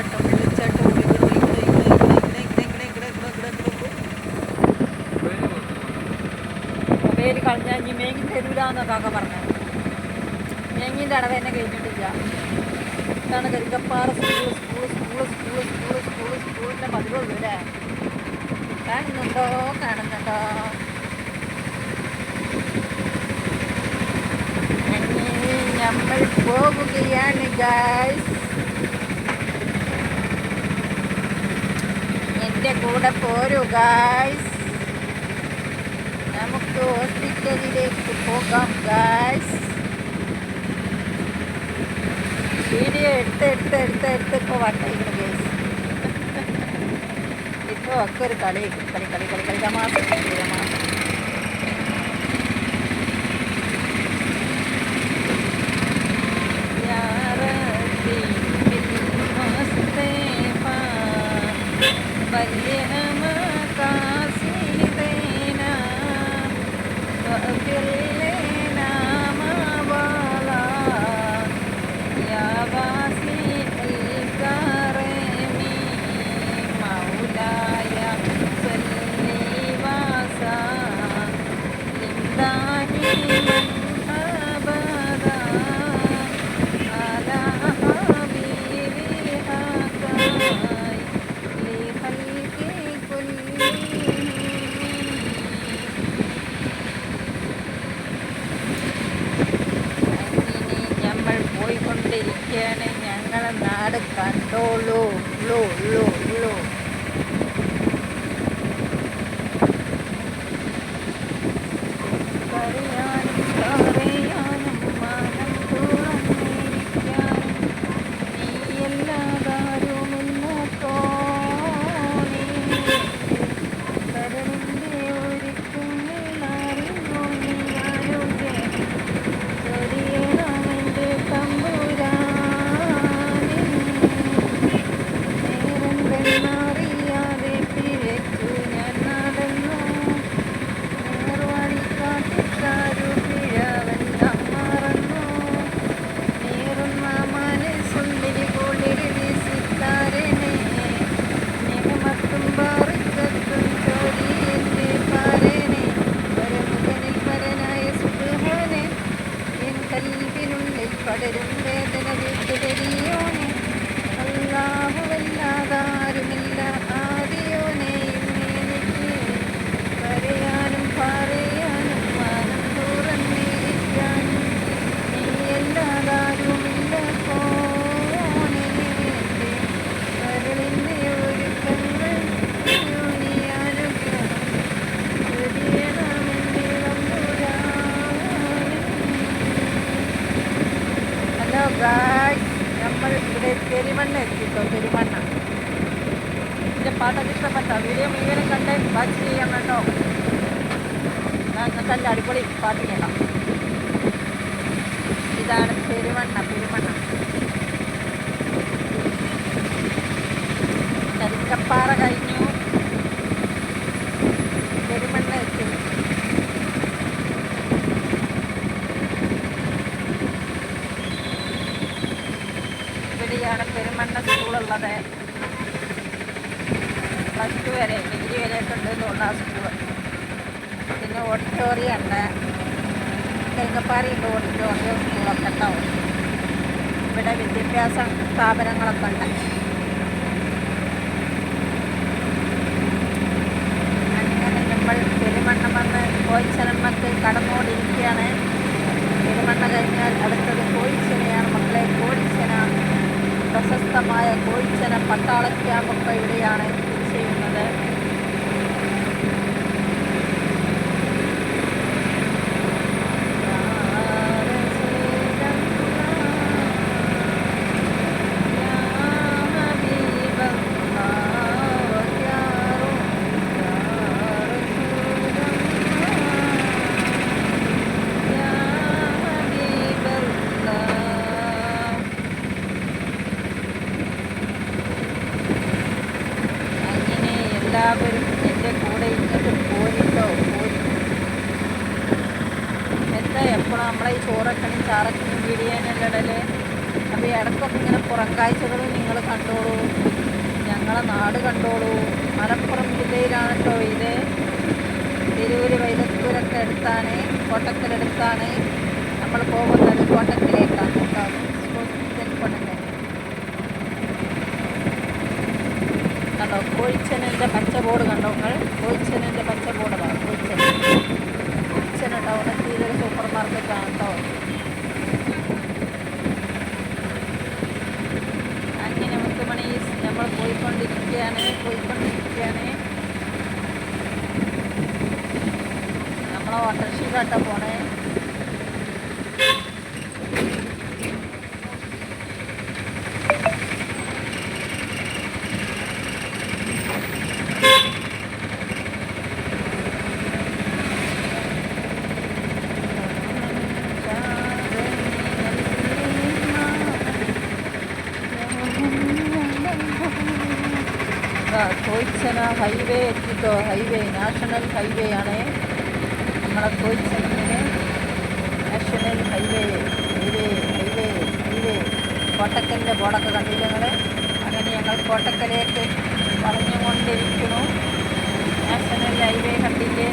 വെളിച്ചാട്ടം വെളിച്ചാട്ടം പേര് കളഞ്ഞാൽ ഇനി മേങ്ങി തരൂലെന്നോ കാക്ക പറഞ്ഞത് മേങ്ങീന്റെ അടവ് എന്നെ കഴിഞ്ഞിട്ടില്ല ഇതാണ് Karukkappara school school school school school school സ്കൂളിന്റെ പതിവുള്ളൂ അല്ലേ കാണുന്നുണ്ടോ കാണുന്നുണ്ടോ നമ്മൾ പോകുകയാണ് ഗായ്സ് കൂടെ പോരൂ ഗായ്സ് നമുക്ക് ഹോസ്പിറ്റലിലേക്ക് പോകാം ഗായ്സ് വീഡിയോ എടുത്ത് എടുത്ത് എടുത്ത് എടുത്ത് ഇപ്പോൾ വട്ടയിക്കണം ഗേസ് ഇപ്പോൾ ഒക്കെ ഒരു കളി കളി കളി കളി. കളിക്കാൻ തമാശ. പോയിക്കൊണ്ടിരിക്കുകയാണ് ഞങ്ങളെ നാട് കണ്ടോളൂ ഉള്ളൂ ഉള്ളൂ. പടരും വേദന വീട്ടുതരിയോനെ നല്ല അടിപൊളി പാട്ട് കേൾക്കാം. ഇതാണ് പെരുമണ്ണ പെരുമണ്ണ കരിക്കപ്പാറ കഴിഞ്ഞു. പെരുമണ്ണ എത്തി. ഇവിടെയാണ് പെരുമണ്ണ സ്കൂളുള്ളത് പ്ലസ് ടു വരെ ഡിഗ്രി വരെയൊക്കെ ഉണ്ട് തോന്നുന്നു ആ പിന്നെ ഓഡിറ്റോറിയം ഉണ്ട്. കരിങ്കപ്പാറയുണ്ട് ഓഡിറ്റോറിയം സ്കൂളൊക്കെ ഉണ്ടാവും ഇവിടെ വിദ്യാഭ്യാസ സ്ഥാപനങ്ങളൊക്കെ ഉണ്ട്. അങ്ങനെ നമ്മൾ പെരുമണ്ണ വന്ന് കോയിച്ചനമ്മക്ക് കടന്നുകൊണ്ടിരിക്കുകയാണ് പെരുമണ്ണ കഴിഞ്ഞാൽ അടുത്തത് കോയിച്ചനയാണ്. മക്കളെ കോയിച്ചന പ്രശസ്തമായ കോയിച്ചന പട്ടാള ഇവിടെയാണ് ചെയ്യുന്നത്. എപ്പോഴും നമ്മളെ ഈ ചോറക്കണി ചാറക്കണി ബിരിയാണി ഇടൽ അപ്പോൾ ഇടക്കൊക്കെ ഇങ്ങനെ പുറം നിങ്ങൾ കണ്ടോളൂ. ഞങ്ങളെ നാട് കണ്ടോളൂ. മലപ്പുറം ജില്ലയിലാണ് കേട്ടോ ഇത്. തിരൂര് വൈലത്തൂരൊക്കെ അടുത്താണ്. കോട്ടക്കലെടുത്താണ് നമ്മൾ പോകുന്നത് കോട്ടക്കലേക്കാണ് കേട്ടോ കോട്ടക്കൽ. കണ്ടോ? കോഴിച്ചനന്റെ പച്ച കണ്ടോ നിങ്ങൾ? കോഴിച്ചനന്റെ പച്ച ബോർഡതാണ് കോഴിച്ചന കോഴിച്ചന ഇതൊരു സൂപ്പർ മാർക്കറ്റാണ് കേട്ടോ അങ്ങനെ മുത്തുമണി നമ്മൾ പോയിക്കൊണ്ടിരിക്കുകയാണ് പോയിക്കൊണ്ടിരിക്കുകയാണ്. നമ്മളെ ഓട്ടോറിക്ഷയിലാട്ടോ പോണേ. കോയിച്ചന ഹൈവേ എത്തിട്ടോ? ഹൈവേ നാഷണൽ ഹൈവേ ആണ്. നമ്മളെ കോയിച്ചനെ national highway highway highway highway. കോട്ടക്കലിന്റെ ബോർഡൊക്കെ കണ്ടില്ല ഞങ്ങൾ അങ്ങനെ ഞങ്ങൾ കോട്ടക്കലേക്ക് പറഞ്ഞുകൊണ്ടിരിക്കുന്നു നാഷണൽ ഹൈവേ കണ്ടില്ലേ?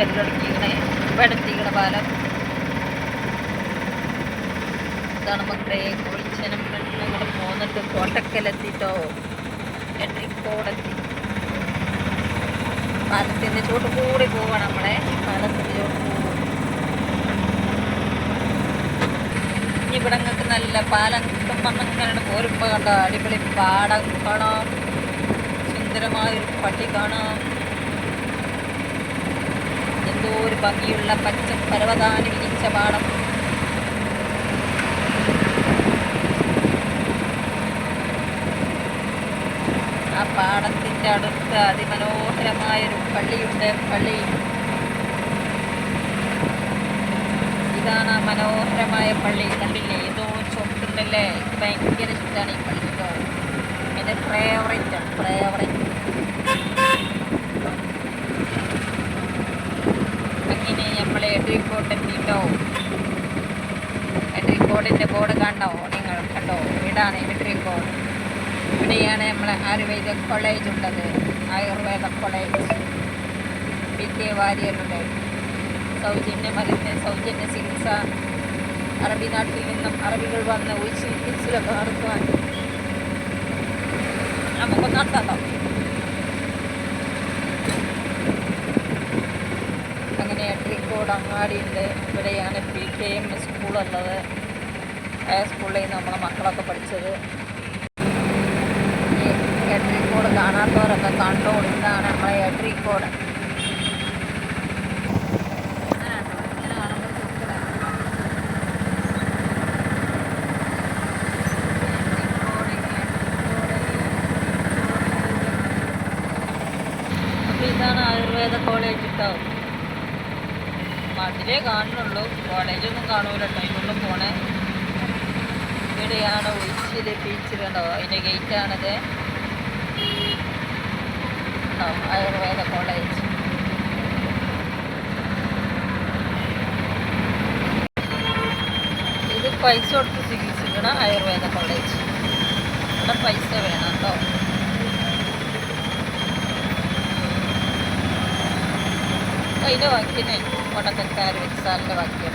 വരലൊടുക്കിക്കണേ ഇപ്പം എടുത്തിക്കണ പാലം. ഇതാണ് മക്കളെ കുളിച്ചനം ഞങ്ങൾ പോന്നിട്ട് കോട്ടക്കലെത്തിട്ടോ. കോടത്തി പാലത്തിന്റെ ചോട്ട് കൂടി പോവാണ് നമ്മളെ. പാലത്തിന്റെ ചോട്ട് പോകും ഇനി ഇവിടെ നിങ്ങൾക്ക് നല്ല പാലം കിട്ടുമ്പോൾ പോരുമ്പോൾ കണ്ടോ? അടിപൊളി പാടം കാണാം. സുന്ദരമായൊരു പട്ടി കാണാം. എന്തോ ഒരു ഭംഗിയുള്ള പച്ച പരവതാന വിരിച്ച പാടം. ആ പാടത്തിന്റെ അടുത്ത് അതിമനോഹരമായൊരു പള്ളിയുണ്ട്. പള്ളി. ഇതാണ് ആ മനോഹരമായ പള്ളി. കണ്ടില്ലേ? ഏതോ ചൊട്ടുണ്ടല്ലേ ഭയങ്കര ഇഷ്ടമാണ് ഈ പള്ളി എന്റെ ഫേവറേറ്റ് ആണ്. ഫേവറേറ്റ് അങ്ങനെ നമ്മൾ എടരിക്കോട്ട് എത്തിട്ടോ കോഡിന്റെ ബോർഡ് കണ്ടോ? നിങ്ങൾ കണ്ടോ? ഇവിടാണ് എഡ്രിക്കോട് ഇവിടെയാണ് നമ്മളെ ആയുർവേദ കോളേജ് ഉള്ളത്. ആയുർവേദ കോളേജ് വിദ്യ വാര്യരുടെ സൗജന്യ മരുന്ന് സൗജന്യ ചികിത്സ. അറബി നാട്ടിൽ നിന്നും അറബികൾ വന്ന് ഉച്ച ചികിത്സയിലൊക്കെ നടത്തുവാൻ നമുക്ക് നടത്താം അങ്ങനെ ട്രിക്കോട് അങ്ങാടിയുണ്ട്. ഇവിടെയാണ് പി കെ എം സ്കൂളുള്ളത്. ആ സ്കൂളിൽ നമ്മളെ മക്കളൊക്കെ പഠിച്ചത്. എട്രിക്കോട് കാണാത്തവരൊക്കെ കണ്ടോ ഇതാണ് നമ്മളെ എട്രിക്കോട് ഇതാണ് ആയുർവേദ കോളേജ് കേട്ടോ മതിലേ കാണുന്നുള്ളൂ. കോളേജൊന്നും കാണൂല ടൈമൊന്നും പോണേ. ഇവിടെയാണ് ഒഴിച്ചത് ബീച്ച് കണ്ടോ? അതിന്റെ ഗേറ്റ് കണ്ടോ? ആയുർവേദ കോളേജ് ഇത് പൈസ കൊടുത്ത് ചികിത്സിക്കണം ആയുർവേദ കോളേജ് ഇവിടെ പൈസ വേണം കേട്ടോ. അതിന്റെ വാക്കിന് വടക്കക്കാർ വെച്ചാലിന്റെ വാക്യം